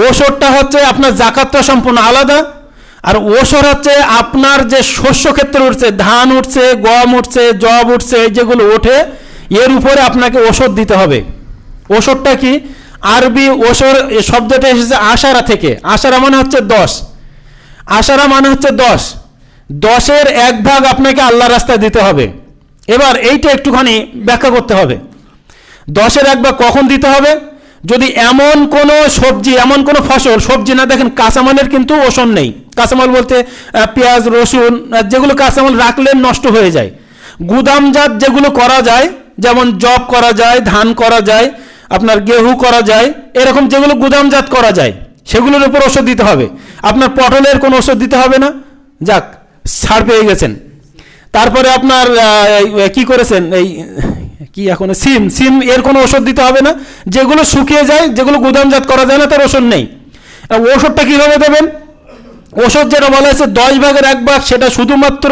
ওষুধটা হচ্ছে আপনার জাকাতটা সম্পূর্ণ আলাদা, আর ওষুধ হচ্ছে আপনার যে শস্য ক্ষেত্রে উঠছে, ধান উঠছে, গম উঠছে জব উঠছে যেগুলো ওঠে, এর উপরে আপনাকে ওষুধ দিতে হবে। ওষুধটা কি? আরবি এই শব্দটা এসেছে আশারা থেকে। আশারা মানে হচ্ছে দশ। আশারা মানে হচ্ছে দশ। দশের এক ভাগ আপনাকে আল্লাহ রাস্তায় দিতে হবে। এবার এইটা একটুখানি ব্যাখ্যা করতে হবে। দশের এক ভাগ কখন দিতে হবে? যদি এমন কোনো সবজি, এমন কোনো ফসল, সবজি না দেখেন, কাঁচামালের কিন্তু ওষুধ নেই। কাঁচামাল বলতে পেঁয়াজ, রসুন যেগুলো কাঁচামাল রাখলে নষ্ট হয়ে যায়। গুদামজাত যেগুলো করা যায়, যেমন জব করা যায়, ধান করা যায়, আপনার গেহু করা যায়, এরকম যেগুলো গুদামজাত করা যায়, সেগুলোর উপর ওষুধ দিতে হবে। আপনার পটলের কোনো ওষুধ দিতে হবে না? যাক ছাড় পেয়ে গেছেন। তারপরে আপনার কি করেছেন? এই কি এখন? সিম সিম এর কোনো ওষুধ দিতে হবে না। যেগুলো শুকিয়ে যায়, যেগুলো গুদামজাত করা যায় না, তার ওষুধ নেই। ওষুধটা কীভাবে দেবেন? ওষুধ যেটা বলা হয়েছে, দশ ভাগের এক ভাগ, সেটা শুধুমাত্র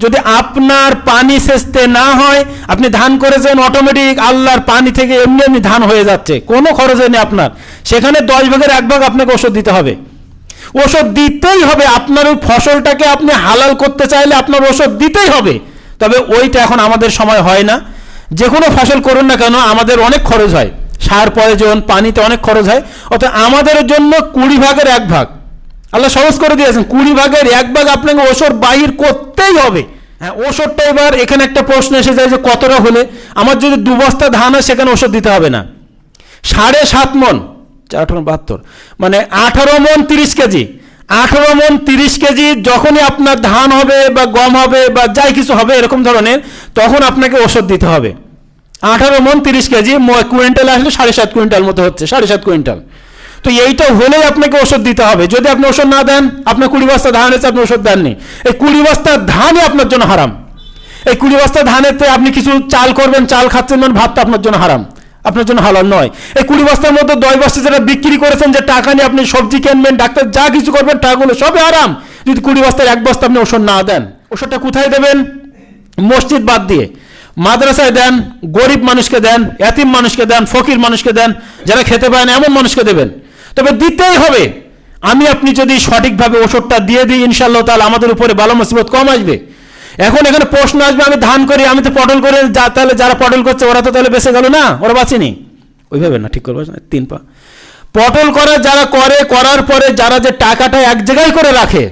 যদি আপনার পানি সেচতে না হয়, আপনি ধান করেছেন অটোমেটিক আল্লাহর পানি থেকে এমনি এমনি ধান হয়ে যাচ্ছে। কোনো খরচ নেই আপনার। সেখানে দশ ভাগের এক ভাগ আপনাকে ওষুধ দিতে হবে। ওষুধ দিতেই হবে। আপনার ওই ফসলটাকে আপনি হালাল করতে চাইলে আপনার ওষুধ দিতেই হবে। তবে ওইটা এখন আমাদের সময় হয় না। যে কোনো ফসল করুন না কেন, আমাদের অনেক খরচ হয়। সার প্রয়োজন, পানিতে অনেক খরচ হয়। অর্থাৎ আমাদের জন্য কুড়ি ভাগের এক ভাগ। আল্লাহ সহজ করে দিয়েছেন, কুড়ি ভাগের এক ভাগ আপনাকে ওষুধ বাহির করতেই হবে। হ্যাঁ ওষুধটা এবার এখানে একটা প্রশ্ন এসে যায় যে কতটা হলে? আমার যদি দু বস্তা ধান হয়, সেখানে ওষুধ দিতে হবে না। সাড়ে সাত মন চার বাহাত্তর। মানে আঠারো মন তিরিশ কেজি। আঠারো মন তিরিশ কেজি, যখনই আপনার ধান হবে বা গম হবে বা যাই কিছু হবে এরকম ধরনের, তখন আপনাকে ওষুধ দিতে হবে। আঠারো মন তিরিশ কেজি কুইন্টাল আসলে সাড়ে সাত কুইন্টাল মতো হচ্ছে, সাড়ে সাত কুইন্টাল। তো এইটা হলেই আপনাকে ওষুধ দিতে হবে। যদি আপনি ওষুধ না দেন, আপনার কুড়ি বস্তা ধান হয়েছে আপনি ওষুধ দেননি। এই কুড়ি বস্তা ধানই আপনার জন্য হারাম। এই কুড়ি বস্তা ধানেতে আপনি কিছু চাল করবেন, চাল খাচ্ছেন মানে ভাতটা আপনার জন্য হারাম। আপনার জন্য হালাল নয়। এই কুড়ি বস্তার মধ্যে দশ বস্তা যেটা বিক্রি করেছেন, যে টাকা নিয়ে আপনি সবজি কিনবেন, ডাক্তার যা কিছু করবেন, টাকাগুলো সবই আরাম। যদি কুড়ি বস্তার এক বস্তা আপনি ওষুধ না দেন, ওষুধটা কোথায় দেবেন? মসজিদ বাদ দিয়ে। মাদ্রাসায় দেন, গরিব মানুষকে দেন, এতিম মানুষকে দেন, ফকির মানুষকে দেন, যারা খেতে পায় না, এমন মানুষকে দেবেন। তবে দিতেই হবে। আমি, আপনি যদি সঠিকভাবে ওষুধটা দিয়ে দিই ইনশাল্লাহ তাহলে আমাদের উপরে ভালো মুসিবত কম আসবে। এখন এখানে প্রশ্ন আসবে, আমি ধান করি, আমি তো পটল করে যা, তাহলে যারা পটল করছে, ওরা তো তাহলে বেঁচে গেল না? ওরা বাঁচেনি? ওইভাবে না, ঠিক করব তিন পা। পটল করে যারা করে, করার পরে যারা যে টাকাটা এক জায়গায় করে রাখে,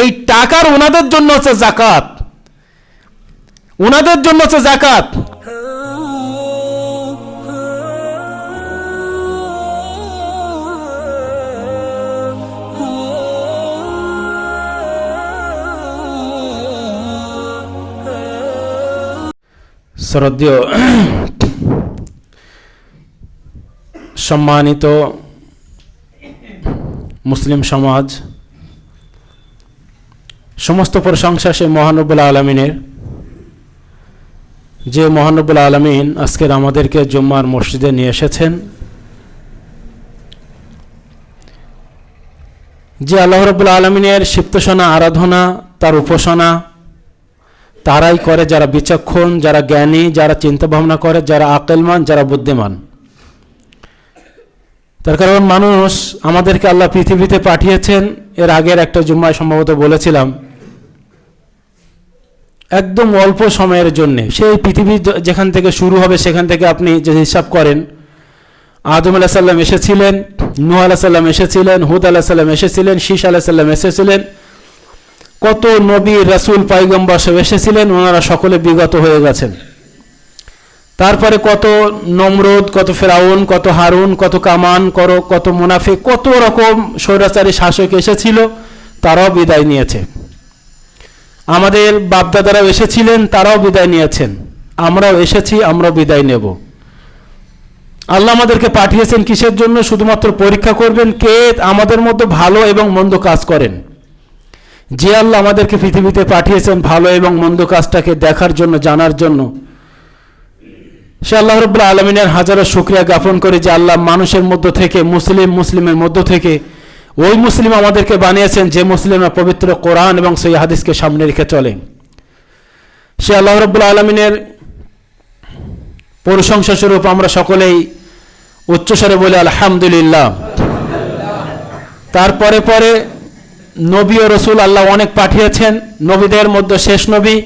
এই টাকার ওনাদের জন্য হচ্ছে জাকাত। ওনাদের জন্য হচ্ছে জাকাত। শ্রদ্ধেয় সম্মানিত মুসলিম সমাজ, সমস্ত প্রশংসা সে মহানবুল আলমিনের। যে মহানবুল আলমিন আজকের আমাদেরকে জুম্মার মসজিদে নিয়ে এসেছেন। যে আল্লাহ রবুল আলমিনের সিপ্তসনা আরাধনা, তার উপাসনা তারাই করে যারা বিচক্ষণ, যারা জ্ঞানী, যারা চিন্তা ভাবনা করে, যারা আকেলমান, যারা বুদ্ধিমান। তার কারণ মানুষ আমাদেরকে আল্লাহ পৃথিবীতে পাঠিয়েছেন, এর আগের একটা জুম্মায় সম্ভবত বলেছিলাম, একদম অল্প সময়ের জন্য। সেই পৃথিবী যেখান থেকে শুরু হবে, সেখান থেকে আপনি যে হিসাব করেন, আদম আলাহ সাল্লাম এসেছিলেন, নূহ আলাহ সাল্লাম এসেছিলেন, হুদ আলাহ সাল্লাম এসেছিলেন শীষ আলাহ সাল্লাম এসেছিলেন কত নবী রাসুল পাইগম্বর সব এসেছিলেন, ওনারা সকলে বিগত হয়ে গেছেন। তারপরে কত নমরুদ, কত ফেরাউন, কত হারুন, কত কামান, করো, কত মুনাফিক, কত রকম স্বৈরাচারী শাসক এসেছিল, তারাও বিদায় নিয়েছে। আমাদের বাপদাদারাও এসেছিলেন, তারাও বিদায় নিয়েছেন। আমরাও এসেছি, আমরাও বিদায় নেব। আল্লাহ আমাদেরকে পাঠিয়েছেন কিসের জন্য? শুধুমাত্র পরীক্ষা করবেন, কে আমাদের মধ্যে ভালো এবং মন্দ কাজ করেন। যে আল্লাহ আমাদেরকে পৃথিবীতে পাঠিয়েছেন ভালো এবং মন্দ কাজটাকে দেখার জন্য, জানার জন্য, সে আল্লাহ রবুল্লা আলমিনের হাজারো শুক্রিয়া জ্ঞাপন করে যে আল্লাহ মানুষের মধ্য থেকে, মুসলিম মুসলিমের মধ্য থেকে ওই মুসলিম আমাদেরকে বানিয়েছেন যে মুসলিমরা পবিত্র কোরআন এবং সেই হাদিসকে সামনে রেখে চলে। সে আল্লাহ রবুল্লা আলমিনের প্রশংসা স্বরূপ আমরা সকলেই উচ্চস্বরে বলে, আলহামদুলিল্লাহ। তারপরে পরে নবী ও রসুল আল্লাহ অনেক পাঠিয়েছেন, নবীদের মধ্যে শেষ নবী।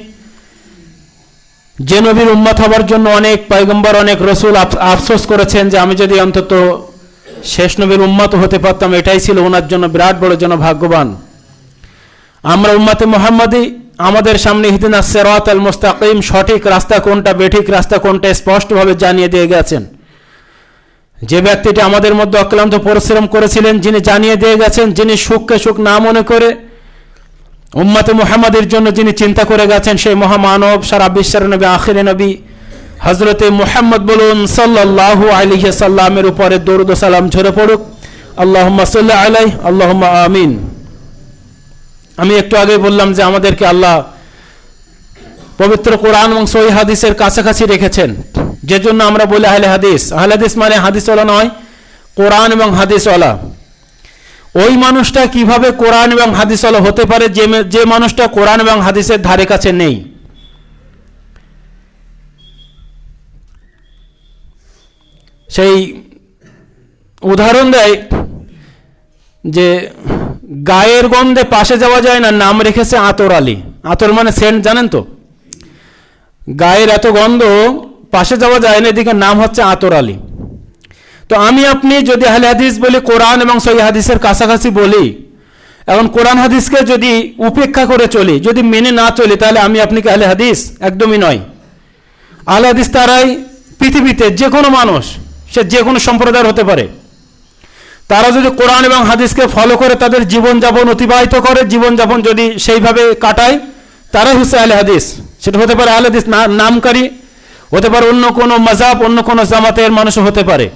যে নবীর উম্মত হবার জন্য অনেক পয়গম্বর, অনেক রসুল আফসোস করেছেন যে আমি যদি অন্তত শেষ নবীর উম্মত হতে পারতাম, এটাই ছিল ওনার জন্য বিরাট বড় জন্য ভাগ্যবান আমরা উম্মাতে মোহাম্মদী, আমাদের সামনে হিদিনা সেরাত আল মুস্তাকিম সঠিক রাস্তা কোনটা, বেঠিক রাস্তা কোনটা, স্পষ্টভাবে জানিয়ে দিয়ে গেছেন। যে ব্যক্তিটি আমাদের মধ্যে অক্লান্ত পরিশ্রম করেছিলেন, যিনি জানিয়ে দিয়ে গেছেন, যিনি সুখকে সুখ না মনে করে উম্মাতে মুহাম্মাদের জন্য যিনি চিন্তা করে গেছেন, সেই মহামানব সারা বিশ্বের নবী, আখিরে নবী হজরতে মুহাম্মদ বলুন, সাল্লাল্লাহু আলাইহি সাল্লামের উপরে দরুদ সালাম ঝরে পড়ুক। আল্লাহুম্মা সাল্লাহ আলাই আল্লাহুম্মা আমিন। আমি একটু আগে বললাম যে আমাদেরকে আল্লাহ পবিত্র কোরআন এবং সহি হাদিসের কাছাকাছি রেখেছেন। যে জন্য আমরা বলি আহলে হাদিস। আহলে হাদিস মানে হাদিসওয়ালা নয়, কোরআন এবং হাদিসওয়ালা। ওই মানুষটা কীভাবে কোরআন এবং হাদিসওয়ালা হতে পারে? যে যে মানুষটা কোরআন এবং হাদিসের ধারে কাছে নেই। সেই উদাহরণ দেয় যে গায়ের গন্ধে পাশে যাওয়া যায় না, নাম রেখেছে আতর আলী। আতর মানে সেন্ট, জানেন তো? গায়ের এত গন্ধ পাশে যাওয়া যায় না, এদিকে নাম হচ্ছে আতর আলী। তো আমি, আপনি যদি আহলে হাদিস বলি, কোরআন এবং সহি হাদিসের কাছাকাছি বলি, এখন কোরআন হাদিসকে যদি উপেক্ষা করে চলি, যদি মেনে না চলি, তাহলে আমি আপনি কি আহলে হাদিস একদমই নয়। আহলে হাদিস তারাই পৃথিবীতে যে কোনো মানুষ, সে যে কোনো সম্প্রদায়ের হতে পারে। তারা যদি কোরআন এবং হাদিসকে ফলো করে, তাদের জীবনযাপন অতিবাহিত করে, জীবনযাপন যদি সেইভাবে কাটায়, তারাই হচ্ছে আলে হাদিস। সেটা হতে পারে আলে হাদিস নামকারী হতে পারে অন্য কোনো মজাব অন্য কোনো জামাতের মানুষ হতে পারে।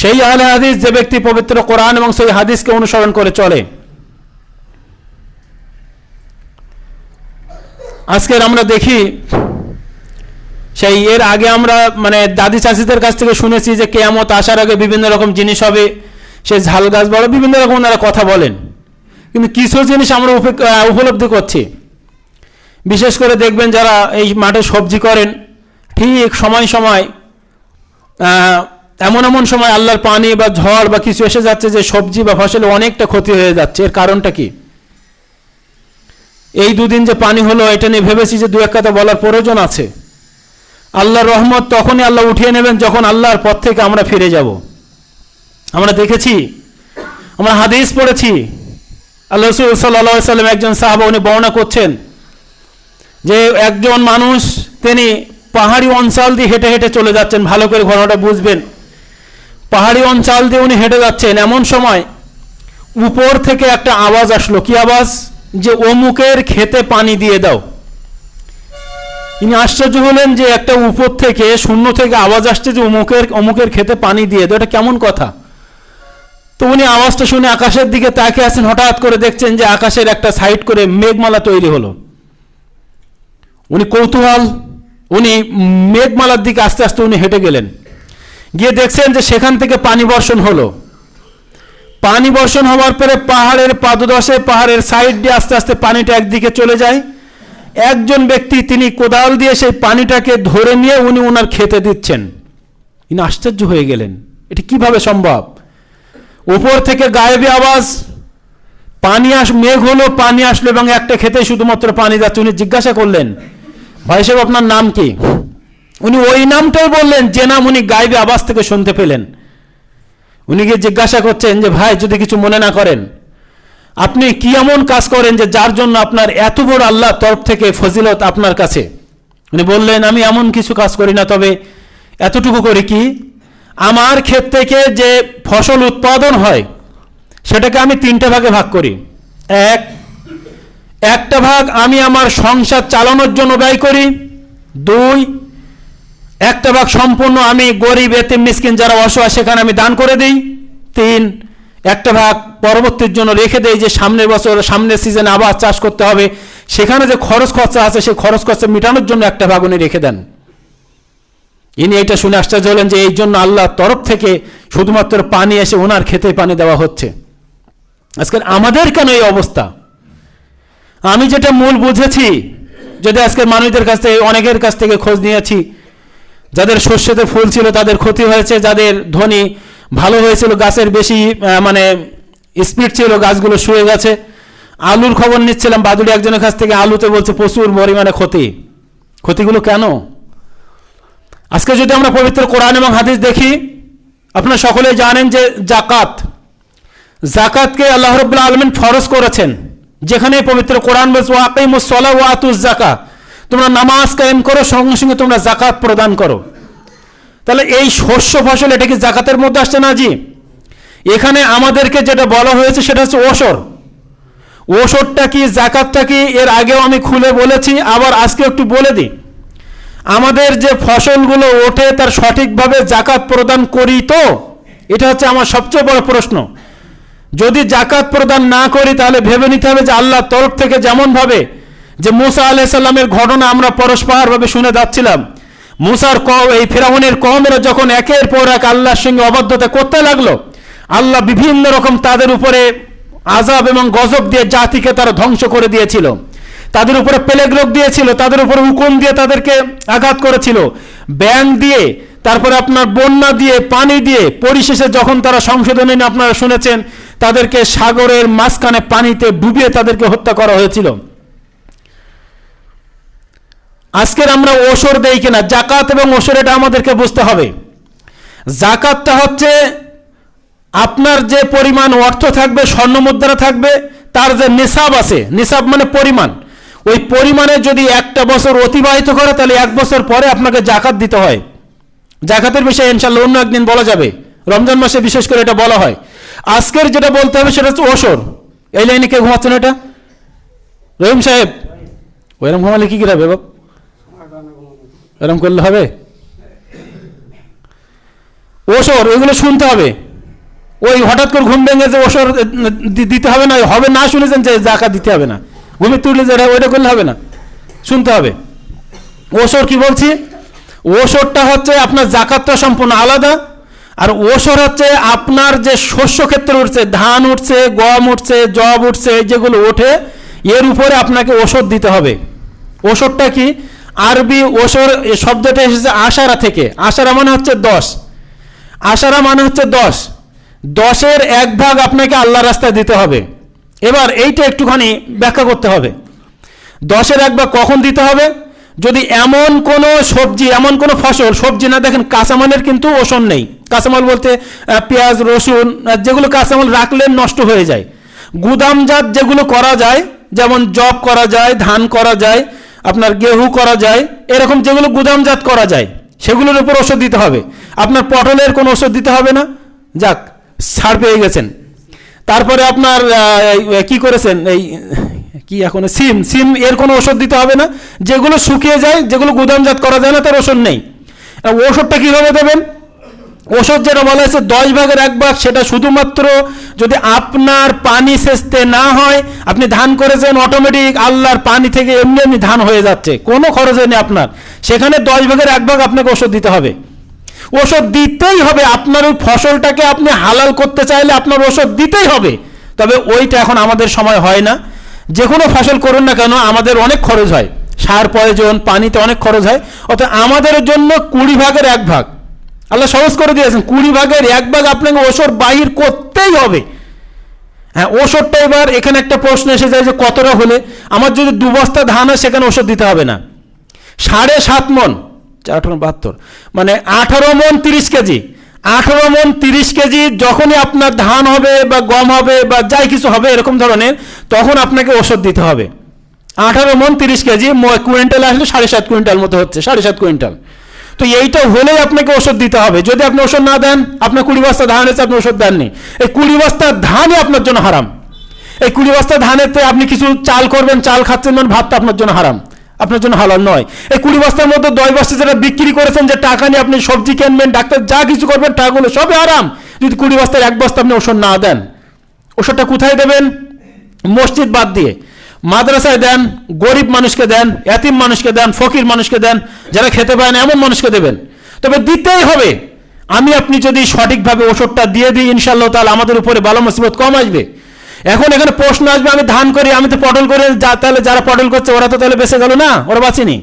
সেই আলে হাদিস যে ব্যক্তি পবিত্র কোরআন এবং সেই হাদিসকে অনুসরণ করে চলে। আজকের আমরা দেখি, সেই এর আগে আমরা মানে দাদি চাষিদের কাছ থেকে শুনেছি যে কেয়ামত আসার আগে বিভিন্ন রকম জিনিস হবে, সে ঝাল গাছ বড় বিভিন্ন রকম ওনারা কথা বলেন। কিন্তু কিছু জিনিস আমরা উপলব্ধি করছি। বিশেষ করে দেখবেন যারা এই মাঠে সবজি করেন ঠিক সময় সময় এমন এমন সময় আল্লাহর পানি বা ঝড় বা কিছু এসে যাচ্ছে যে সবজি বা ফসলে অনেকটা ক্ষতি হয়ে যাচ্ছে। এর কারণটা কি? এই দুদিন যে পানি হলো, এটা নিয়ে ভেবেছি যে দু এক কথা বলার প্রয়োজন আছে। আল্লাহর রহমত তখনই আল্লাহ উঠিয়ে নেবেন যখন আল্লাহর পথ থেকে আমরা ফিরে যাব। আমরা দেখেছি, আমরা হাদিস পড়েছি, আল্লাহ রসুল সাল্লা সাল্লাম একজন সাহাবা, উনি বর্ণনা করছেন যে একজন মানুষ, তিনি পাহাড়ি অঞ্চল দিয়ে হেঁটে হেঁটে চলে যাচ্ছেন, ভালো করে ঘটনাটা বুঝবেন। পাহাড়ি অঞ্চল দিয়ে উনি হেঁটে যাচ্ছেন, এমন সময় উপর থেকে একটা আওয়াজ আসলো। কি আওয়াজ? যে অমুকের খেতে পানি দিয়ে দাও। ইনি আশ্চর্য হলেন যে একটা উপর থেকে, শূন্য থেকে আওয়াজ আসছে যে অমুকের অমুকের খেতে পানি দিয়ে দাও। এটা কেমন কথা? তো উনি আওয়াজটা শুনে আকাশের দিকে তাকিয়ে আছেন, হঠাৎ করে দেখছেন যে আকাশের একটা সাইড করে মেঘমালা তৈরি হলো। উনি কৌতূহল উনি মেঘমালার দিকে আস্তে আস্তে উনি হেঁটে গেলেন। গিয়ে দেখছেন যে সেখান থেকে পানি বর্ষণ হলো। পানি বর্ষণ হওয়ার পরে পাহাড়ের পাদদশে, পাহাড়ের সাইড দিয়ে আস্তে আস্তে পানিটা একদিকে চলে যায়। একজন ব্যক্তি তিনি কোদাল দিয়ে সেই পানিটাকে ধরে নিয়ে উনি ওনার খেতে দিচ্ছেন। ইনি আশ্চর্য হয়ে গেলেন, এটি কীভাবে সম্ভব? উপর থেকে গায়েবী আওয়াজ, পানি আস, মেঘ হলো, পানি আসলো এবং একটা খেতে শুধুমাত্র পানি যাচ্ছে। উনি জিজ্ঞাসা করলেন ভাই সাহেব, আপনার নাম কি? উনি ওই নামটাই বললেন, যে নাম উনি গায়েবী আবাস থেকে শুনতে পেলেন। উনি গিয়ে জিজ্ঞাসা করছেন যে, ভাই, যদি কিছু মনে না করেন, আপনি কি এমন কাজ করেন যে, যার জন্য আপনার এত বড় আল্লাহ তরফ থেকে ফজিলত আপনার কাছে? উনি বললেন, আমি এমন কিছু কাজ করি না, তবে এতটুকু করি কি, আমার ক্ষেত থেকে যে ফসল উৎপাদন হয়, সেটাকে আমি তিনটে ভাগে ভাগ করি। এক একটা ভাগ আমি আমার সংসার চালানোর জন্য ব্যয় করি, দুই, একটা ভাগ সম্পূর্ণ আমি গরিব, এতিম, মিসকিন যারা অসহায় সেখানে আমি দান করে দিই, তিন, একটা ভাগ পরবর্তীর জন্য রেখে দেই যে সামনের বছর, সামনের সিজনে আবার চাষ করতে হবে। সেখানে যে খরচ খরচা আছে, সেই খরচ খরচা মেটানোর জন্য একটা ভাগ উনি রেখে দেন। ইনি এটা শুনে আশ্চর্য হলেন যে এই জন্য আল্লাহর তরফ থেকে শুধুমাত্র পানি এসে ওনার খেতে পানি দেওয়া হচ্ছে। আজকে আমাদের কেন এই অবস্থা? আমি যেটা মূল বুঝেছি, যদি আজকের মানুষদের কাছ থেকে, অনেকের কাছ থেকে খোঁজ নিয়েছি, যাদের শস্যতে ফুল ছিল, তাদের ক্ষতি হয়েছে, যাদের ধনী ভালো হয়েছিল, গাছের বেশি মানে স্পিড ছিল, গাছগুলো শুয়ে গেছে। আলুর খবর নিচ্ছিলাম, বাদুড়ি একজনের কাছ থেকে আলুতে বলছে, প্রচুর পরিমাণে ক্ষতি। ক্ষতিগুলো কেন? আজকে যদি আমরা পবিত্র কোরআন এবং হাদিস দেখি, আপনারা সকলে জানেন যে জাকাত, জাকাতকে আল্লাহ রব্বুল্লাহ আলমিন ফরজ করেছেন। যেখানে পবিত্র কোরআন জাকা তোমরা নামাজ কায়েম করো, সঙ্গে সঙ্গে তোমরা জাকাত প্রদান করো। তাহলে এই শস্য ফসল, এটা কি জাকাতের মধ্যে আসছে না জি? এখানে আমাদেরকে যেটা বলা হয়েছে, সেটা হচ্ছে ওসর। ওষুধটা কি জাকাতটা কি, এর আগেও আমি খুলে বলেছি, আবার আজকে একটু বলে দিই। আমাদের যে ফসলগুলো ওঠে, তার সঠিকভাবে জাকাত প্রদান করি তো? এটা হচ্ছে আমার সবচেয়ে বড় প্রশ্ন। যদি জাকাত প্রদান না করি, তাহলে ভেবে নিতে হবে যে আল্লাহ তরফ থেকে যেমনভাবে যে মুসা আলাইসাল্লামের ঘটনা আমরা পরস্পরভাবে শুনে যাচ্ছিলাম, মুসার ক এই ফেরাউনের কমেরা যখন একের পর এক আল্লাহর সঙ্গে অবাধ্যতা করতে লাগল, আল্লাহ বিভিন্ন রকম তাদের উপরে আজাব এবং গজব দিয়ে জাতিকে তারা ধ্বংস করে দিয়েছিল। তাদের উপরে প্লেগ রোগ দিয়েছিল, তাদের উপরে হুকুম দিয়ে তাদেরকে আঘাত করেছিল। ব্যাং দিয়ে তারপরে আপনার বন্যা দিয়ে, পানি দিয়ে, পরিশেষে যখন তারা সংশোধনী আপনারা শুনেছেন, তাদেরকে সাগরের মাঝখানে পানিতে ডুবিয়ে তাদেরকে হত্যা করা হয়েছিল। আজকের আমরা ওসর দেই কিনা? জাকাত এবং ওসর এটা আমাদেরকে বুঝতে হবে। জাকাতটা হচ্ছে আপনার যে পরিমাণ অর্থ থাকবে, স্বর্ণ মুদ্রা থাকবে, তার যে নিসাব আছে, নিসাব মানে পরিমাণ। ওই পরিমাণে যদি একটা বছর অতিবাহিত করে, তাহলে এক বছর পরে আপনাকে জাকাত দিতে হয়। জাকাতের বিষয়ে ইনশাল্লাহ অন্য একদিন বলা যাবে। রমজান মাসে বিশেষ করে এটা বলা হয়। আজকের যেটা বলতে হবে সেটা হচ্ছে ওসর। এই লাইনে কে ঘুমাচ্ছেন এটা? রহিম সাহেব। ওইরকম ঘুমালে কি কি হবে বাপ? এরকম করলে হবে? ওসর, এগুলো শুনতে হবে। ওই হঠাৎ করে ঘুম ভেঙে যে ওসর দিতে হবে না হবে না শুনেছেন যে জাকা দিতে হবে না। ঘুমে তুললে যে ওইটা করলে হবে না। শুনতে হবে। ওসর কি বলছি? ওসরটা হচ্ছে আপনার জাকাতটা সম্পূর্ণ আলাদা, আর ওসর হচ্ছে আপনার যে শস্য ক্ষেত্রে উঠছে, ধান উঠছে, গম উঠছে জব উঠছে যেগুলো ওঠে, এর উপরে আপনাকে ওষুধ দিতে হবে। ওষুধটা কি? আরবি এই শব্দটা এসেছে আশারা থেকে। আশারা মানে হচ্ছে দশ। আশারা মানে হচ্ছে দশ। দশের এক ভাগ আপনাকে আল্লাহ রাস্তায় দিতে হবে। এবার এইটা একটুখানি ব্যাখ্যা করতে হবে। দশের এক ভাগ কখন দিতে হবে? যদি এমন কোনো সবজি, এমন কোনো ফসল, সবজি না দেখেন, কাঁচামালের কিন্তু ওষুধ নেই। কাঁচামাল বলতে পেঁয়াজ, রসুন যেগুলো কাঁচামাল রাখলে নষ্ট হয়ে যায়। গুদামজাত যেগুলো করা যায়, যেমন জব করা যায়, ধান করা যায়, আপনার গেহু করা যায়, এরকম যেগুলো গুদামজাত করা যায়, সেগুলোর উপর ওষুধ দিতে হবে। আপনার পটলের কোনো ওষুধ দিতে হবে না? যাক ছাড় পেয়ে গেছেন। তারপরে আপনার কি করেছেন? এই কি এখন সিম সিম এর কোনো ওষুধ দিতে হবে না। যেগুলো শুকিয়ে যায়, যেগুলো গুদামজাত করা যায় না, তার ওষুধ নেই। ওষুধটা কীভাবে দেবেন? ওষুধ যেটা বলা হয়েছে, দশ ভাগের এক ভাগ, সেটা শুধুমাত্র যদি আপনার পানি সেচতে না হয়, আপনি ধান করেছেন অটোমেটিক আল্লাহর পানি থেকে এমনি এমনি ধান হয়ে যাচ্ছে। কোনো খরচ নেই আপনার। সেখানে দশ ভাগের এক ভাগ আপনাকে ওষুধ দিতে হবে। ওষুধ দিতেই হবে। আপনার ওই ফসলটাকে আপনি হালাল করতে চাইলে আপনার ওষুধ দিতেই হবে। তবে ওইটা এখন আমাদের সময় হয় না। যে কোনো ফসল করুন না কেন, আমাদের অনেক খরচ হয়। সার প্রয়োজন, পানিতে অনেক খরচ হয়। অর্থাৎ আমাদের জন্য কুড়ি ভাগের এক ভাগ। আল্লাহ সহজ করে দিয়েছেন, কুড়ি ভাগের এক ভাগ আপনাকে ওষুধ বাহির করতেই হবে। হ্যাঁ ওষুধটা এবার এখানে একটা প্রশ্ন এসে যায় যে কতটা হলে? আমার যদি দু বস্তা ধান হয়, সেখানে ওষুধ দিতে হবে না। সাড়ে সাত মন চার আঠারো বাহাত্তর। মানে আঠারো মন তিরিশ কেজি। আঠারো মন তিরিশ কেজি, যখনই আপনার ধান হবে বা গম হবে বা যাই কিছু হবে এরকম ধরনের, তখন আপনাকে ওষুধ দিতে হবে। আঠারো মন তিরিশ কেজি কুইন্টাল আসলে সাড়ে সাত কুইন্টাল মতো হচ্ছে, সাড়ে সাত কুইন্টাল। তো এইটা হলেই আপনাকে ওষুধ দিতে হবে। যদি আপনি ওষুধ না দেন, আপনার কুড়ি বস্তা ধান হয়েছে, আপনি ওষুধ দেননি। এই কুড়ি বস্তা ধানই আপনার জন্য হারাম। এই কুড়ি বস্তা ধানেতে আপনি কিছু চাল করবেন, চাল খাচ্ছেন মানে ভাতটা আপনার জন্য হারাম। আপনার জন্য হালাল নয়। এই কুড়ি বস্তার মধ্যে দশ বস্তা যেটা বিক্রি করেছেন যে টাকা নিয়ে আপনি সবজি কিনবেন, ডাক্তার যা কিছু করবেন টাকাগুলো সবই আরাম। যদি কুড়ি বস্তার এক বস্তা আপনি ওষুধ না দেন, ওষুধটা কোথায় দেবেন? মসজিদ বাদ দিয়ে। মাদ্রাসায় দেন, গরিব মানুষকে দেন, এতিম মানুষকে দেন, ফকির মানুষকে দেন, যারা খেতে পায় না এমন মানুষকে দেবেন। তবে দিতেই হবে। আমি আপনি যদি সঠিকভাবে ওষুধটা দিয়ে দিই ইনশাল্লাহ তাহলে আমাদের উপরে ভালো মুসিবত কম আসবে। এখন এখানে প্রশ্ন আসবে, আমি ধান করি, আমি তো পটল করে যা, তাহলে যারা পটল করছে ওরা তো তাহলে বেঁচে গেল না? ওরা বাঁচেনি?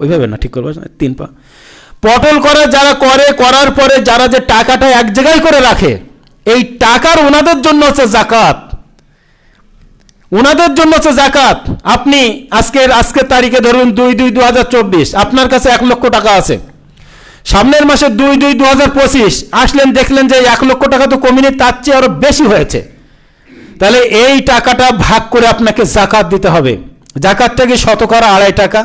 ওইভাবে না, ঠিক করব তিন পা। পটল করা যারা করে, করার পরে যারা যে টাকাটা এক জায়গায় করে রাখে, এই টাকার ওনাদের জন্য হচ্ছে জাকাত ওনাদের জন্য হচ্ছে জাকাত আপনি আজকের আজকের তারিখে ধরুন দুই দুই দু হাজার চব্বিশ, আপনার কাছে এক লক্ষ টাকা আছে। সামনের মাসে দুই দুই দু হাজার পঁচিশ, আসলেন, দেখলেন যে এক লক্ষ টাকা তো কমিনি তার চেয়ে আরও বেশি হয়েছে। তাহলে এই টাকাটা ভাগ করে আপনাকে জাকাত দিতে হবে। জাকাতটা কি শতকরা আড়াই টাকা?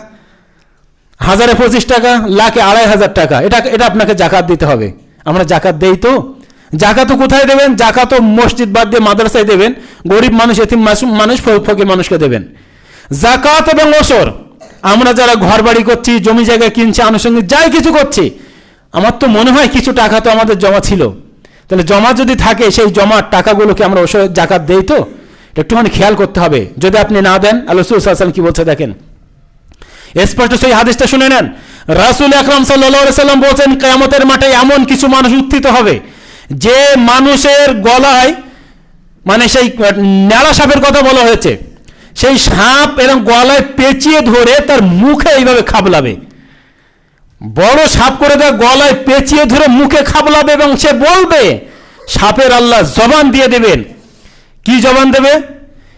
হাজারে পঁচিশ টাকা, লাখে আড়াই হাজার টাকা। এটা এটা আপনাকে জাকাত দিতে হবে। আমরা জাকাত দেই তো। জাকাতও কোথায় দেবেন? জাকাতও মসজিদ বাদ দিয়ে মাদ্রাসায় দেবেন। গরিব মানুষ, এতিম মানুষ ফকির মানুষকে দেবেন। জাকাত এবং ওসর। আমরা যারা ঘর বাড়ি করছি, জমি জায়গা কিনছি, আনুষঙ্গিক যাই কিছু করছি, আমার তো মনে হয় কিছু টাকা তো আমাদের জমা ছিল। তাহলে জমা যদি থাকে, সেই জমার টাকাগুলোকে আমরা ওসর জাকাত দেই তো? একটুখানি খেয়াল করতে হবে। যদি আপনি না দেন, আল্লাহ সাল্লাম কি বলছে দেখেন? স্পষ্ট সেই হাদিসটা শুনে নেন। রাসুল আকরাম সাল্লাম বলছেন, কেয়ামতের মাঠে এমন কিছু মানুষ উত্থিত হবে, যে মানুষের গলায় মানে সেই ন্যাড়া সাপের কথা বলা হয়েছে, সেই সাপ এরকম গলায় পেঁচিয়ে ধরে তার মুখে এইভাবে খাবলাবে। বড় সাপ করে দেয় গলায় পেঁচিয়ে ধরে মুখে খাবলাবে এবং সে বলবে, সাপের আল্লাহ জবান দিয়ে দেবেন। কি জবান দেবে?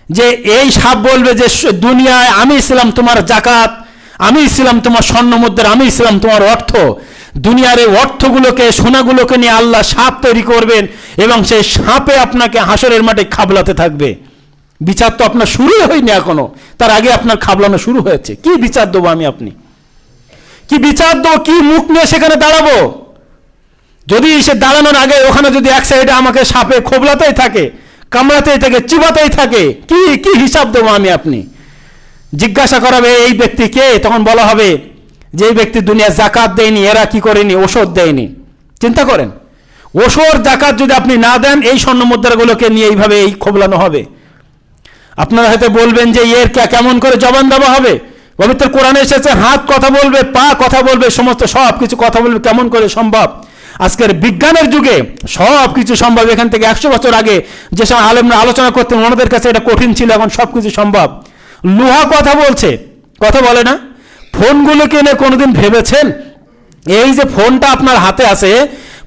যে এই সাপ বলবে যে দুনিয়ায় আমি ছিলাম তোমার জাকাত, আমি ছিলাম তোমার স্বর্ণ মুদ্রা, আমি ইসলাম তোমার অর্থ। দুনিয়ার এই অর্থগুলোকে, সোনাগুলোকে নিয়ে আল্লাহ সাপ তৈরি করবেন এবং সেই সাপে আপনাকে হাসরের মাঠে খাবলাতে থাকবে। বিচার তো আপনার শুরুই হয়নি এখনও, তার আগে আপনার খাবলানো শুরু হয়েছে। কি বিচার দেবো আমি আপনি? কি বিচার দেবো কি মুখ নিয়ে সেখানে দাঁড়াবো? যদি সে দাঁড়ানোর আগে ওখানে যদি এক সাইডে আমাকে সাপে খোবলাতেই থাকে, কামড়াতেই থাকে, চিবাতেই থাকে, কি কি হিসাব দেবো আমি আপনি? জিজ্ঞাসা করাবে, এই ব্যক্তি কে? তখন বলা হবে, যে এই ব্যক্তি দুনিয়া জাকাত দেয়নি, এরা কি করেনি? ওষুধ দেয়নি। চিন্তা করেন, ওষুধ জাকাত যদি আপনি না দেন, এই স্বর্ণ মুদ্রাগুলোকে নিয়ে এইভাবে এই খোবলানো হবে। আপনারা হয়তো বলবেন যে এর কেমন করে জবান দেওয়া হবে? পবিত্র কোরআনে এসেছে, হাত কথা বলবে, পা কথা বলবে, সমস্ত সব কিছু কথা বলবে, কেমন করে সম্ভব? আজকের বিজ্ঞানের যুগে সব কিছু সম্ভব। এখান থেকে একশো বছর আগে যে সময় আলেমরা আলোচনা করতেন, ওনাদের কাছে এটা কঠিন ছিল, এখন সব কিছু সম্ভব। লোহা কথা বলছে। কথা বলে না? ফোনগুলোকে নিয়ে কোনোদিন ভেবেছেন? এই যে ফোনটা আপনার হাতে আছে,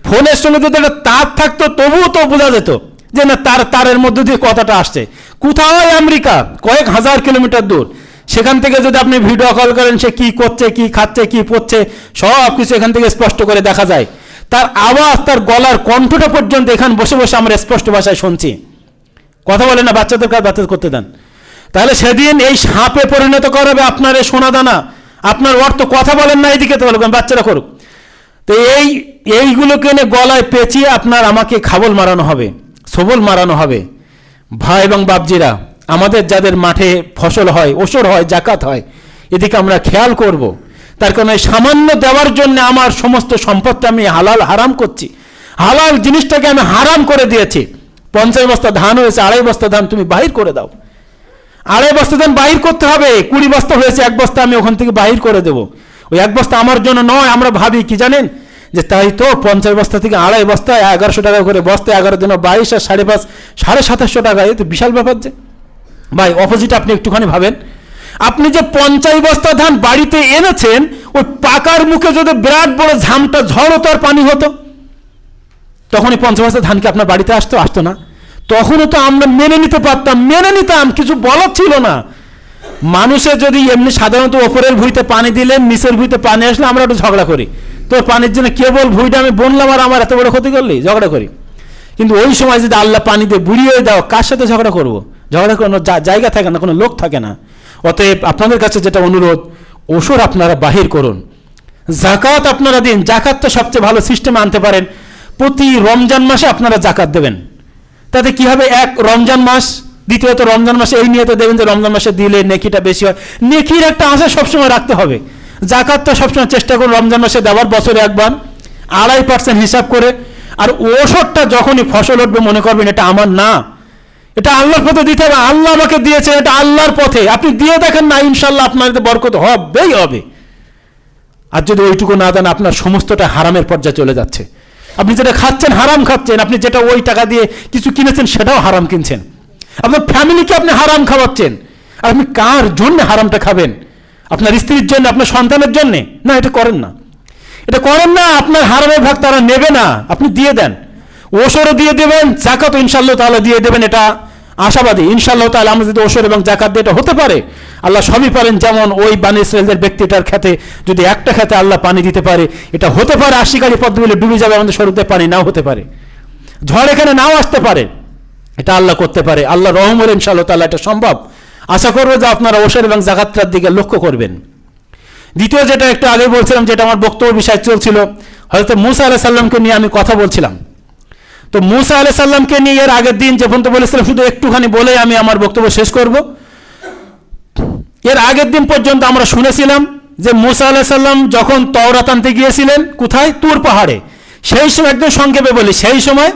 ফোনের সঙ্গে যদি একটা তার থাকতো, তবুও তো বোঝা যেত যে না, তার, তারের মধ্যে দিয়ে কথাটা আসছে। কোথাও আমেরিকা, কয়েক হাজার কিলোমিটার দূর। সেখান থেকে যদি আপনি ভিডিও কল করেন, সে কি করছে, কি খাচ্ছে, কি পড়ছে, সব কিছু এখান থেকে স্পষ্ট করে দেখা যায়। তার আওয়াজ, তার গলার কণ্ঠটা পর্যন্ত এখানে বসে বসে আমরা স্পষ্ট ভাষায় শুনছি। কথা বলে না, বাচ্চাদের কাজ বাচ্চা করতে দেন। তাহলে সেদিন এই সাপে পরিণত করাবে আপনার এই সোনাদানা। আপনার অর্থ কথা বলেন না এদিকে তো বলবেন বাচ্চারা করুক। তো এই, এইগুলোকে এনে গলায় পেঁচিয়ে আপনার আমাকে খাবল মারানো হবে, সবল মারানো হবে। ভাই এবং বাপজিরা আমাদের যাদের মাঠে ফসল হয় ওসর হয়, জাকাত হয়, এদিকে আমরা খেয়াল করব। তার কারণে সামান্য দেওয়ার জন্য আমার সমস্ত সম্পদটা আমি হালাল হারাম করছি। হালাল জিনিসটাকে আমি হারাম করে দিয়েছি। পঞ্চাশ বস্তা ধান হয়েছে, আড়াই বস্তা ধান তুমি বাহির করে দাও। আড়াই বস্তা ধান বাহির করতে হবে, কুড়ি বস্তা হয়েছে, এক বস্তা আমি ওখান থেকে বাহির করে দেবো। ওই এক বস্তা আমার জন্য নয়, আমরা ভাবি, কি জানেন? যে তাই তো পঞ্চাশ বস্তা থেকে আড়াই বস্তা এগারোশো টাকা করে বস্তা এগারো দিন বাইশ আর সাড়ে পাঁচ, সাড়ে সাতাশশো টাকা, এ তো বিশাল ব্যাপার যে। ভাই অপোজিট আপনি একটুখানি ভাবেন। আপনি যে পঞ্চাশ বস্তা ধান বাড়িতে এনেছেন, ওই পাকার মুখে যদি বিরাট বড় ঝামটা ঝড় হতো আর পানি হতো। তখন এই পঞ্চাশ বস্তা ধান কি আপনার বাড়িতে আসতো? আসতো না। তখনও তো আমরা মেনে নিতে পারতাম, মেনে নিতাম, কিছু বলার ছিল না। মানুষের যদি এমনি সাধারণত ওপরের ভুঁইতে পানি দিলেন নিচের ভুঁইতে পানি আসলে আমরা একটু ঝগড়া করি। তোর পানির জন্য কেবল ভুঁইটা আমি বনলাম আর আমার এত বড় ক্ষতি করলি? ঝগড়া করি। কিন্তু ওই সময় যদি আল্লাহ পানিতে বুড়িয়ে দাও, কার সাথে ঝগড়া করব? ঝগড়া কোনো জায়গা থাকে না, কোনো লোক থাকে না। অতএব আপনাদের কাছে যেটা অনুরোধ ওষুধ আপনারা বাহির করুন। জাকাত আপনারা দিন, জাকাত তো সবচেয়ে ভালো সিস্টেমে আনতে পারেন। প্রতি রমজান মাসে আপনারা জাকাত দেবেন। তাতে কি হবে? এক, রমজান মাস, দ্বিতীয়ত রমজান মাসে এই নিয়ে তো দেবেন যে রমজান মাসে দিলে নেকিটা বেশি হয়। নেকির একটা আশা সবসময় রাখতে হবে। জাকাতটা সবসময় চেষ্টা করুন রমজান মাসে দেওয়ার, বছরে একবার। আড়াই পার্সেন্ট হিসাব করে। আর ওষুধটা যখনই ফসল উঠবে, মনে করবেন এটা আমার না। এটা আল্লাহর পথে দিতে হবে, আল্লাহ আমাকে দিয়েছে এটা আল্লাহর পথে। আপনি দিয়ে দেখেন না ইনশাল্লাহ আপনার বরকত হবেই হবে। আর যদি ওইটুকু না দেন, আপনার সমস্তটা হারামের পর্যায়ে চলে যাচ্ছে। আপনি যেটা খাচ্ছেন, হারাম খাচ্ছেন, আপনি যেটা ওই টাকা দিয়ে কিছু কিনেছেন, সেটাও হারাম কিনছেন। আপনার ফ্যামিলিকে আপনি হারাম খাওয়াচ্ছেন। আর আপনি কার জন্য হারামটা খাবেন? আপনার স্ত্রীর জন্য, আপনার সন্তানের জন্যে? না, এটা করেন না। এটা করেন না, আপনার হারামের ভাগ তারা নেবে না। আপনি দিয়ে দেন। ওসরও দিয়ে দেবেন জাকাতও ইনশাল্লাহ তাহলে দিয়ে দেবেন, এটা আশাবাদী। ইনশাল্লাহ তাহলে আমরা যদি ওসর এবং জাকাত দিয়ে এটা হতে পারে, আল্লাহ সবই পারেন, যেমন ওই বানি ইসরায়েলদের ব্যক্তিটার খেতে যদি একটা খেতে আল্লাহ পানি দিতে পারে, এটা হতে পারে, আশিকারী পদ্মগুলি ডুবে যাবে, আমাদের শরীরে পানি নাও হতে পারে। ঝড় এখানে নাও আসতে পারে, এটা আল্লাহ করতে পারে। আল্লাহ রহম হলে ইনশাআল্লাহ তাআলা এটা সম্ভব। আশা করব যে আপনারা ওসর এবং জাকাতটার দিকে লক্ষ্য করবেন। দ্বিতীয় যেটা একটু আগে বলছিলাম, যেটা আমার বক্তব্য বিষয় চলছিল হয়তো মুসা আলাহ সাল্লামকে নিয়ে আমি কথা বলছিলাম। তো মুসা আলাহ সাল্লামকে নিয়ে এর আগের দিন যে পর্যন্ত বলেছিলাম, শুধু একটুখানি বলে আমি আমার বক্তব্য শেষ করব। এর আগের দিন পর্যন্ত আমরা শুনেছিলাম যে মুসা আলাহ সাল্লাম যখন তওরাত আনতে গিয়েছিলেন, কোথায়? তুর পাহাড়ে। সেই সময় একদম সংক্ষেপে বলি, সেই সময়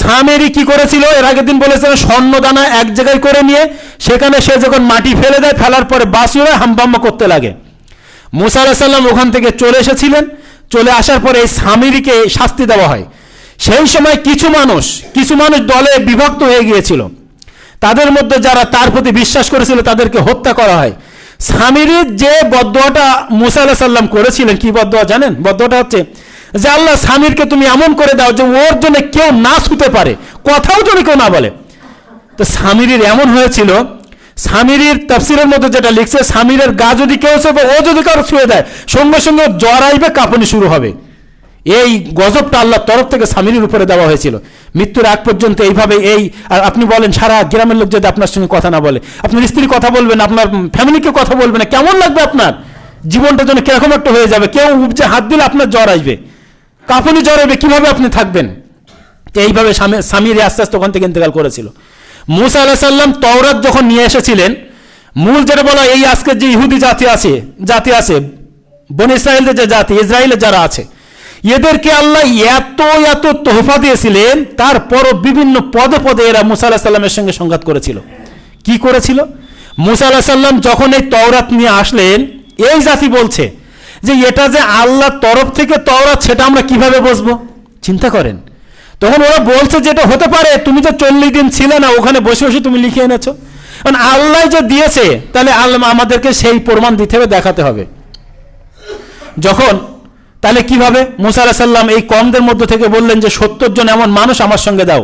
সামেরি কি করেছিল? এর আগের দিন বলেছিলেন স্বর্ণদানা এক জায়গায় করে নিয়ে, সেখানে সে যখন মাটি ফেলে দেয়, ফেলার পরে বাসুরে হাম্বাম্মা করতে লাগে। মুসা আলাহ সাল্লাম ওখান থেকে চলে এসেছিলেন। চলে আসার পরে এই সামিরিকে শাস্তি দেওয়া হয়। সেই সময় কিছু মানুষ কিছু মানুষ দলে বিভক্ত হয়ে গিয়েছিল। তাদের মধ্যে যারা তার প্রতি বিশ্বাস করেছিল, তাদেরকে হত্যা করা হয়। স্বামীর যে বদোয়াটা মুসা আল্লাহ সাল্লাম করেছিলেন, কি বদোয়া জানেন? বদোয়াটা হচ্ছে যে, আল্লাহ স্বামীরকে তুমি এমন করে দাও যে, ওর জন্য কেউ না শুতে পারে, কথাও যেন কেউ না বলে। তো স্বামীর এমন হয়েছিল স্বামীর তাফসিরের মধ্যে যেটা লিখছে স্বামীর গা যদি কেউ ও যদি কারও ছুঁয়ে দেয়, সঙ্গে সঙ্গে জ্বর আইবে, কাঁপুনি শুরু হবে। এই গজবটা আল্লাহর তরফ থেকে স্বামীর উপরে দেওয়া হয়েছিল। মৃত্যুর আগ পর্যন্ত এইভাবে এই আর আপনি বলেন, সারা গ্রামের লোক যদি আপনার সঙ্গে কথা না বলে, আপনার স্ত্রী কথা বলবেন আপনার ফ্যামিলিকে কথা বলবেন না, কেমন লাগবে আপনার? জীবনটা যেন কীরকম একটা হয়ে যাবে, কেউ উপচে হাত দিলে আপনার জ্বর আসবে। কাঁপুনি জ্বর হবে, কীভাবে আপনি থাকবেন? এইভাবে স্বামী স্বামীর আস্তে আস্তে ওখান থেকে ইন্তেকাল করেছিল। মুসা আলাহ সাল্লাম তওরাত যখন নিয়ে এসেছিলেন, মূল যেটা বলা এই আজকের যে ইহুদি জাতি আছে জাতি আছে, বন ইসরায়েলের যে জাতি ইসরায়েলের যারা আছে এদেরকে আল্লাহ এত এত তোহফা দিয়েছিলেন, তারপরও বিভিন্ন পদে পদে এরা মুসা আলাহ সাল্লামের সঙ্গে সংঘাত করেছিল। কি করেছিল? মুসা আলাহ সাল্লাম যখন এই তওরাত নিয়ে আসলেন, এই জাতি বলছে যে এটা যে আল্লাহর তরফ থেকে তওরাত, সেটা আমরা কীভাবে বসবো চিন্তা করেন। তখন ওরা বলছে যে এটা হতে পারে, তুমি তো চল্লিশ দিন ছিলে না, ওখানে বসে বসে তুমি লিখে এনেছো। কারণ আল্লাহ যে দিয়েছে, তাহলে আল্লাহ আমাদেরকে সেই প্রমাণ দিতে হবে, দেখাতে হবে। যখন তাহলে কীভাবে? মুসা সাল্লাম এই কমদের মধ্য থেকে বললেন যে, সত্তর জন এমন মানুষ আমার সঙ্গে দাও।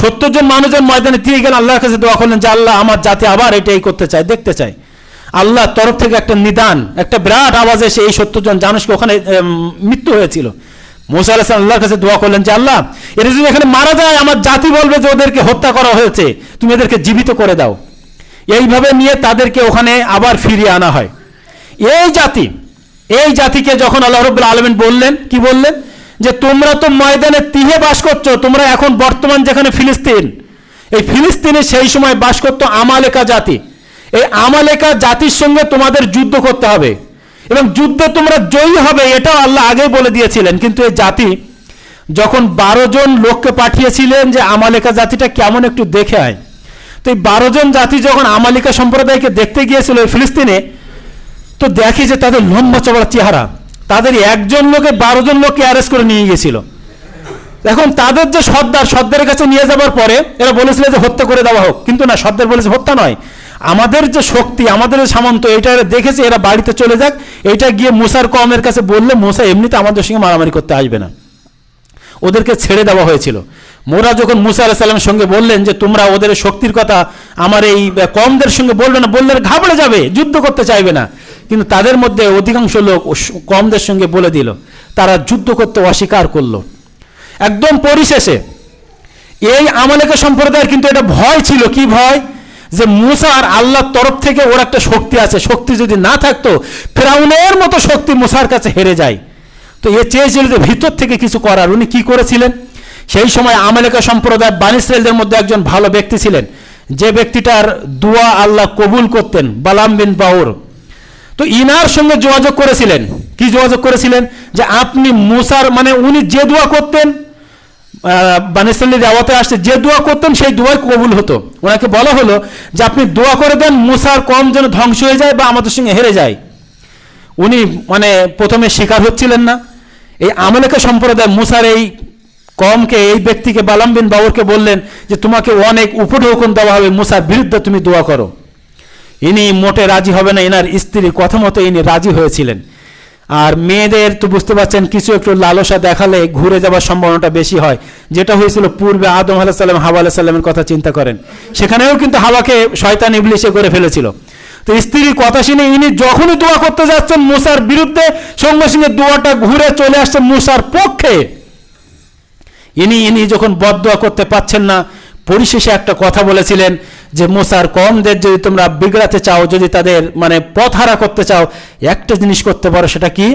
সত্তর জন মানুষের ময়দানে তিনি গেলেন, আল্লাহর কাছে দোয়া করলেন যে, আল্লাহ আমার জাতি আবার এটাই করতে চায়, দেখতে চায়। আল্লাহর তরফ থেকে একটা নিদান, একটা বিরাট আওয়াজে এসে এই সত্তর জন মানুষকে ওখানে মৃত্যু হয়েছিল। মোসা আলাহ আল্লাহর কাছে দোয়া করলেন যে, আল্লাহ, এরা যদি এখানে মারা যায়, আমার জাতি বলবে যে, ওদেরকে হত্যা করা হয়েছে, তুমি এদেরকে জীবিত করে দাও। এইভাবে নিয়ে তাদেরকে ওখানে আবার ফিরিয়ে আনা হয়। এই জাতি এই জাতিকে যখন আল্লাহ রব্বুল আলমিন বললেন, কি বললেন? যে তোমরা তো ময়দানে তিহে বাস করছ, তোমরা এখন বর্তমান যেখানে ফিলিস্তিন, এই ফিলিস্তিনে সেই সময় বাস করতো আমালেকা জাতি। এই আমালেকা জাতির সঙ্গে তোমাদের যুদ্ধ করতে হবে। এবং যুদ্ধে তোমরা জয়ী হবে, এটাও আল্লাহ আগেই বলে দিয়েছিলেন। কিন্তু এই জাতি যখন বারো জন লোককে পাঠিয়েছিলেন যে আমালেকা জাতিটা কেমন একটু দেখে আয়। তো এই বারো জন জাতি যখন আমালিকা সম্প্রদায়কে দেখতে গিয়েছিল ফিলিস্তিনে তো দেখি যে তাদের লম্বা চবড়া চেহারা। তাদের একজন লোকে বারো জন লোককে অ্যারেস্ট করে নিয়ে গেছিল এখন তাদের যে সর্দার, সর্দারের কাছে নিয়ে যাবার পরে এরা বলেছিল যে হত্যা করে দেওয়া হোক। কিন্তু না, সর্দার বলেছে হত্যা নয়। আমাদের যে শক্তি, আমাদের সামন্ত এটা দেখেছে, এরা বাড়িতে চলে যাক। এটা গিয়ে মুসার কমের কাছে বললে মুসা এমনিতে আমাদের সঙ্গে মারামারি করতে আসবে না। ওদেরকে ছেড়ে দেওয়া হয়েছিল। মোরা যখন মুসা আলাহ সাল্লামের সঙ্গে বললেন যে তোমরা ওদের শক্তির কথা আমার এই কমদের সঙ্গে বলবে না, বললে ঘাবড়ে যাবে, যুদ্ধ করতে চাইবে না। কিন্তু তাদের মধ্যে অধিকাংশ লোক কমদের সঙ্গে বলে দিল, তারা যুদ্ধ করতে অস্বীকার করল। একদম পরিশেষে, এই আমালেকা সম্প্রদায়ের কিন্তু এটা ভয় ছিল। কি ভয়? যে মুসা আর আল্লাহর তরফ থেকে ওর একটা শক্তি আছে। শক্তি যদি না থাকতো, ফেরাউনের মতো শক্তি মুসার কাছে হেরে যায়। তো এ চেয়েছিল যে ভিতর থেকে কিছু করার। উনি কি করেছিলেন? সেই সময় আমালেকা সম্প্রদায় বানিসরাইলদের মধ্যে একজন ভালো ব্যক্তি ছিলেন। যে ব্যক্তিটার দোয়া আল্লাহ কবুল করতেন, বালাম বিন বাউর। তো ইনার সঙ্গে যোগাযোগ করেছিলেন। কি যোগাযোগ করেছিলেন? যে আপনি মুসার মানে উনি যে দোয়া করতেন বানিসাল্লির আওয়াতে আসছে যে দোয়া করতেন, সেই দোয়াই কবুল হতো। ওনাকে বলা হলো যে আপনি দোয়া করে দেন, মুসার কম যেন ধ্বংস হয়ে যায় বা আমাদের সঙ্গে হেরে যায়। উনি মানে প্রথমে শিকার হচ্ছিলেন না। এই আমলেকা সম্প্রদায় মুসার এই কমকে, এই ব্যক্তিকে, বালাম বিন বাবরকে বললেন যে, তোমাকে অনেক উপরে হুকুম দেওয়া হবে, মুসার বিরুদ্ধে তুমি দোয়া করো। ইনি মোটে রাজি হবে না এনার স্ত্রী কথা মতো ইনি রাজি হয়েছিলেন। আর মেয়েদের তো বুঝতে পারছেন, কিছু একটু লালসা দেখালে ঘুরে যাওয়ার সম্ভাবনাটা বেশি হয়। যেটা হয়েছিল পূর্বে আদম আলাহ সাল্লাম হাওয়া আলাহ সাল্লামের কথা চিন্তা করেন। সেখানেও কিন্তু হাওয়াকে শয়তান ইবলিশে করে ফেলেছিল। তো স্ত্রীর কথা শুনে ইনি যখনই দোয়া করতে যাচ্ছেন মুসার বিরুদ্ধে, সঙ্গে সঙ্গে দোয়াটা ঘুরে চলে আসছে মুসার পক্ষে। ইনি ইনি যখন বদদোয়া করতে পাচ্ছেন না, পরিশেষে একটা কথা বলেছিলেন যে মোসার কমদের যদি তোমরা বিগড়াতে চাও, যদি তাদের মানে পথহারা করতে চাও, একটা জিনিস করতে পারো, সেটা কি?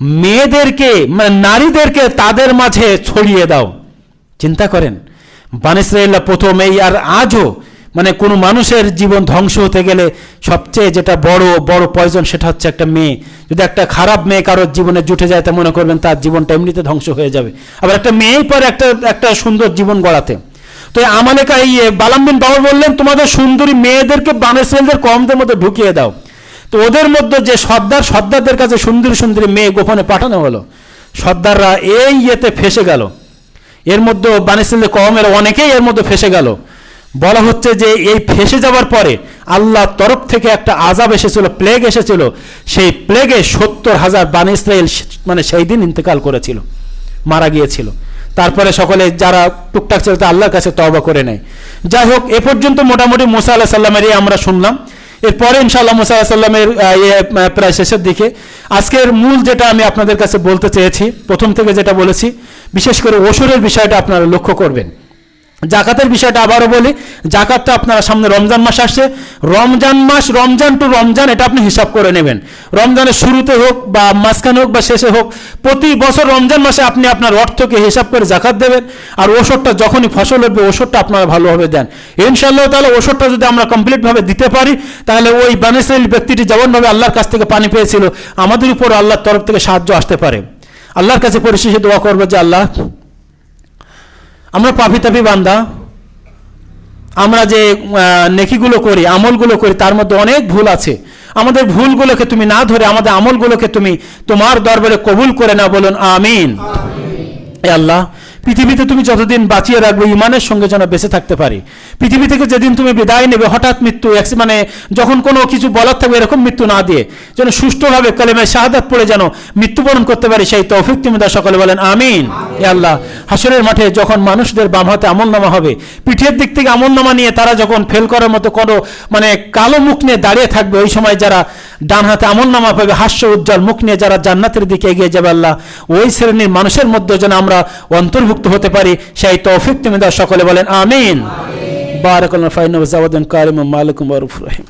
মেয়েদেরকে মানে নারীদেরকে তাদের মাঝে ছড়িয়ে দাও। চিন্তা করেন বানিসরাইল্লা প্রথম এই আর আজও মানে কোনো মানুষের জীবন ধ্বংস হতে গেলে সবচেয়ে যেটা বড় বড় পয়জন সেটা হচ্ছে একটা মেয়ে। যদি একটা খারাপ মেয়ে কারোর জীবনে জুটে যায়, তা মনে করবেন তার জীবনটা এমনিতে ধ্বংস হয়ে যাবে। আবার একটা মেয়েই পরে একটা একটা সুন্দর জীবন গড়াতে। তো আমালেকা এই বালাম্বিন বাবা বললেন, তোমাদের সুন্দরী মেয়েদেরকে বানেসেলদের কমদের মধ্যে ঢুকিয়ে দাও। তো ওদের মধ্যে যে সর্দার, সর্দারদের কাছে সুন্দরী সুন্দরী মেয়ে গোপনে পাঠানো হলো। সর্দাররা এই ইয়েতে ফেসে গেল। এর মধ্যে বানিসিলদের কমের অনেকেই এর মধ্যে ফেসে গেল। বলা হচ্ছে যে এই ফেসে যাওয়ার পরে আল্লাহর তরফ থেকে একটা আজাব এসেছিল, প্লেগ এসেছিল। সেই প্লেগে সত্তর হাজার বানি ইসরায়েল মানে সেই দিন ইন্তেকাল করেছিল, মারা গিয়েছিল। তারপরে সকলে যারা টুকটাক ছিল আল্লাহর কাছে তবা করে নেয়। যাই হোক এ পর্যন্ত মোটামুটি মোসা আল্লাহ সাল্লামেরই আমরা শুনলাম। এরপরে ইনশাআল্লাহ মোসা আল্লাহ সাল্লামের ইয়ে, প্রায় শেষের দিকে। আজকের মূল যেটা আমি আপনাদের কাছে বলতে চেয়েছি প্রথম থেকে যেটা বলেছি বিশেষ করে ওষুরের বিষয়টা আপনারা লক্ষ্য করবেন। জাকাতের বিষয়টা আবারও বলি, জাকাতটা আপনারা সামনে রমজান মাস আসছে। রমজান মাস, রমজান টু রমজান, এটা আপনি হিসাব করে নেবেন। রমজানের শুরুতে হোক বা মাঝখানে হোক বা শেষে হোক, প্রতি বছর রমজান মাসে আপনি আপনার অর্থকে হিসাব করে জাকাত দেবেন। আর ওষুধটা যখনই ফসল হবে, ওষুধটা আপনারা ভালোভাবে দেন। ইনশাল্লাহ তাহলে ওষুধটা যদি আমরা কমপ্লিটভাবে দিতে পারি, তাহলে ওই বানেসাইল ব্যক্তিটি যেমনভাবে আল্লাহর কাছ থেকে পানি পেয়েছিল, আমাদের উপর আল্লাহর তরফ থেকে সাহায্য আসতে পারে। আল্লাহর কাছে পরিশেষে দোয়া করব যে আল্লাহ আমরা পাপি তাপি বান্দা। আমরা যে নেকিগুলো করি আমলগুলো করি তার মধ্যে অনেক ভুল আছে। আমাদের ভুলগুলোকে তুমি না ধরে আমাদের আমলগুলোকে তুমি তোমার দরবারে কবুল করে না বলুন আমিন। এ আল্লাহ পৃথিবীতে তুমি যতদিন বাঁচিয়ে রাখবে, ইমানের সঙ্গে যেন বেঁচে থাকতে পারি। পৃথিবী থেকে যেদিন তুমি বিদায় নেবে, হঠাৎ মৃত্যু মানে যখন কোনো কিছু বলার থাকবে, এরকম মৃত্যু না দিয়ে, যেন সুষ্ঠুভাবে কালেমায় শাহাদাত পড়ে যেন মৃত্যুবরণ করতে পারি, সেই তৌফিক তুমি দা সকলে বলেন, আমিন। আল্লাহ, হাসরের মাঠে যখন মানুষদের বাম হাতে আমল নামা হবে, পিঠের দিক থেকে আমল নামা নিয়ে তারা যখন ফেল করার মতো কোনো মানে কালো মুখ নিয়ে দাঁড়িয়ে থাকবে, ওই সময় যারা ডান হাতে আমল নামা পাবে, হাস্য উজ্জ্বল মুখ নিয়ে যারা জান্নাতের দিকে এগিয়ে যাবে, আল্লাহ, ওই শ্রেণির মানুষের মধ্যে যেন আমরা অন্তর্ভুক্ত হতে পারি, সেই তৌফিক তুমি দাও সকলে বলেন, আমিন। বারাকাল্লাহ ফাইন ওয়া জাওয়াদান কারিম মালিকুম ওয়া রহিম।